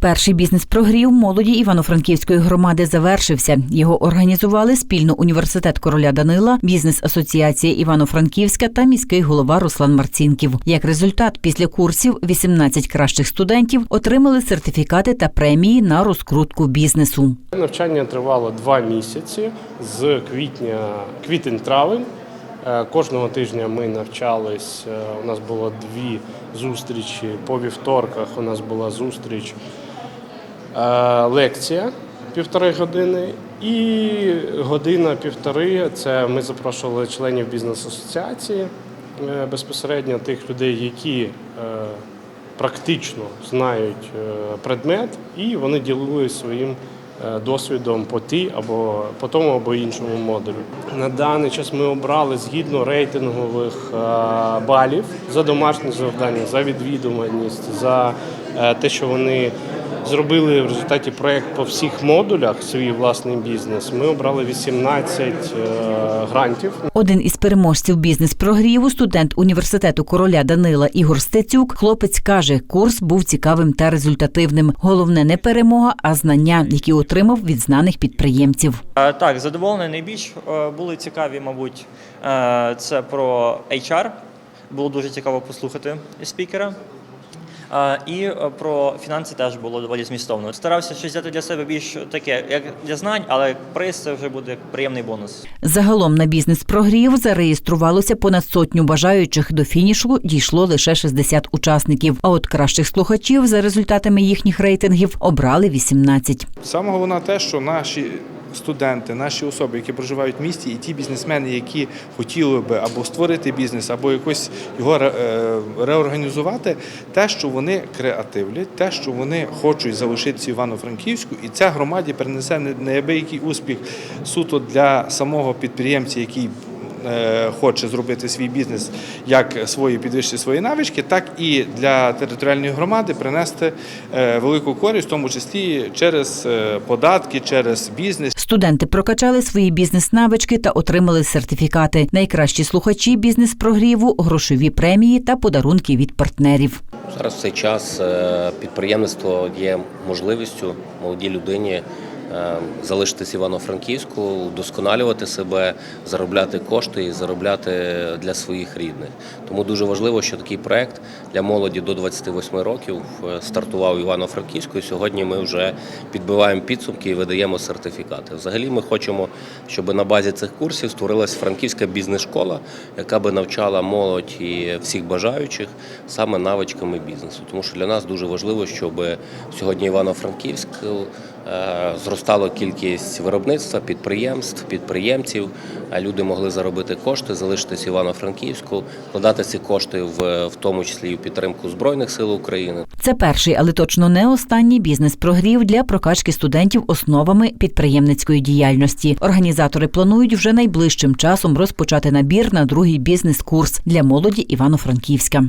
Перший бізнес-прогрів молоді Івано-Франківської громади завершився. Його організували спільно університет короля Данила, бізнес-асоціація Івано-Франківська та міський голова Руслан Марцінків. Як результат, після курсів 18 кращих студентів отримали сертифікати та премії на розкрутку бізнесу. Навчання тривало два місяці з квітня, квітень-травень. Е, Кожного тижня ми навчались. е, У нас було дві зустрічі. По вівторках у нас була зустріч лекція півтори години. І година-півтори це ми запрошували членів бізнес-асоціації е, безпосередньо тих людей, які е, практично знають е, предмет, і вони ділилися своїм е, досвідом по ті або по тому або іншому модулю. На даний час ми обрали згідно рейтингових е, балів за домашні завдання, за відвідуваність, за е, те, що вони зробили в результаті проєкт по всіх модулях свій власний бізнес. Ми обрали 18 е, грантів Один із переможців бізнес-прогріву, студент університету короля Данила Ігор Стецюк, хлопець каже, курс був цікавим та результативним. Головне не перемога, а знання, які отримав від знаних підприємців. Е, Так, задоволений найбільш е, були цікаві, мабуть, е, це про HR. Було дуже цікаво послухати спікера. І е, про фінанси теж було доволі змістовно. Старався щось взяти для себе більш таке, як для знань, але приз це вже буде приємний бонус. Загалом на бізнес-прогрів зареєструвалося понад сотню бажаючих. До фінішу дійшло лише 60 учасників. А от кращих слухачів за результатами їхніх рейтингів обрали 18. Саме головне те, що наші студенти, наші особи, які проживають в місті, і ті бізнесмени, які хотіли би або створити бізнес, або якось його е, реорганізувати, те, що вони креативлять, те, що вони хочуть залишитися Івано-Франківську, і ця громаді принесе не- неабиякий успіх суто для самого підприємця, який хоче зробити свій бізнес, як свої підвищити свої навички, так і для територіальної громади принести е, велику користь, в тому числі через е, податки, через бізнес. Студенти прокачали свої бізнес-навички та отримали сертифікати. Найкращі слухачі бізнес-прогріву, грошові премії та подарунки від партнерів. Зараз в цей час е, підприємництво є можливістю молодій людині е, залишитись Івано-Франківську, удосконалювати себе, заробляти кошти і заробляти для своїх рідних. Тому дуже важливо, що такий проект для молоді до 28 років е, стартував Івано-Франківську. І сьогодні ми вже підбиваємо підсумки і видаємо сертифікати. Взагалі, ми хочемо, щоб на базі цих курсів створилась франківська бізнес-школа, яка би навчала молодь і всіх бажаючих саме навичками бізнесу. Тому що для нас дуже важливо, щоб сьогодні Івано-Франківськ е, зростала кількість виробництва, підприємств, підприємців. а Люди могли заробити кошти, залишитись Івано-Франківську, вкладати ці кошти в, в тому числі і в підтримку Збройних сил України. Це перший, але точно не останній бізнес-прогрів для прокачки студентів основами підприємницької діяльності. Організатори планують вже найближчим часом розпочати набір на другий бізнес-курс для молоді Івано-Франківська.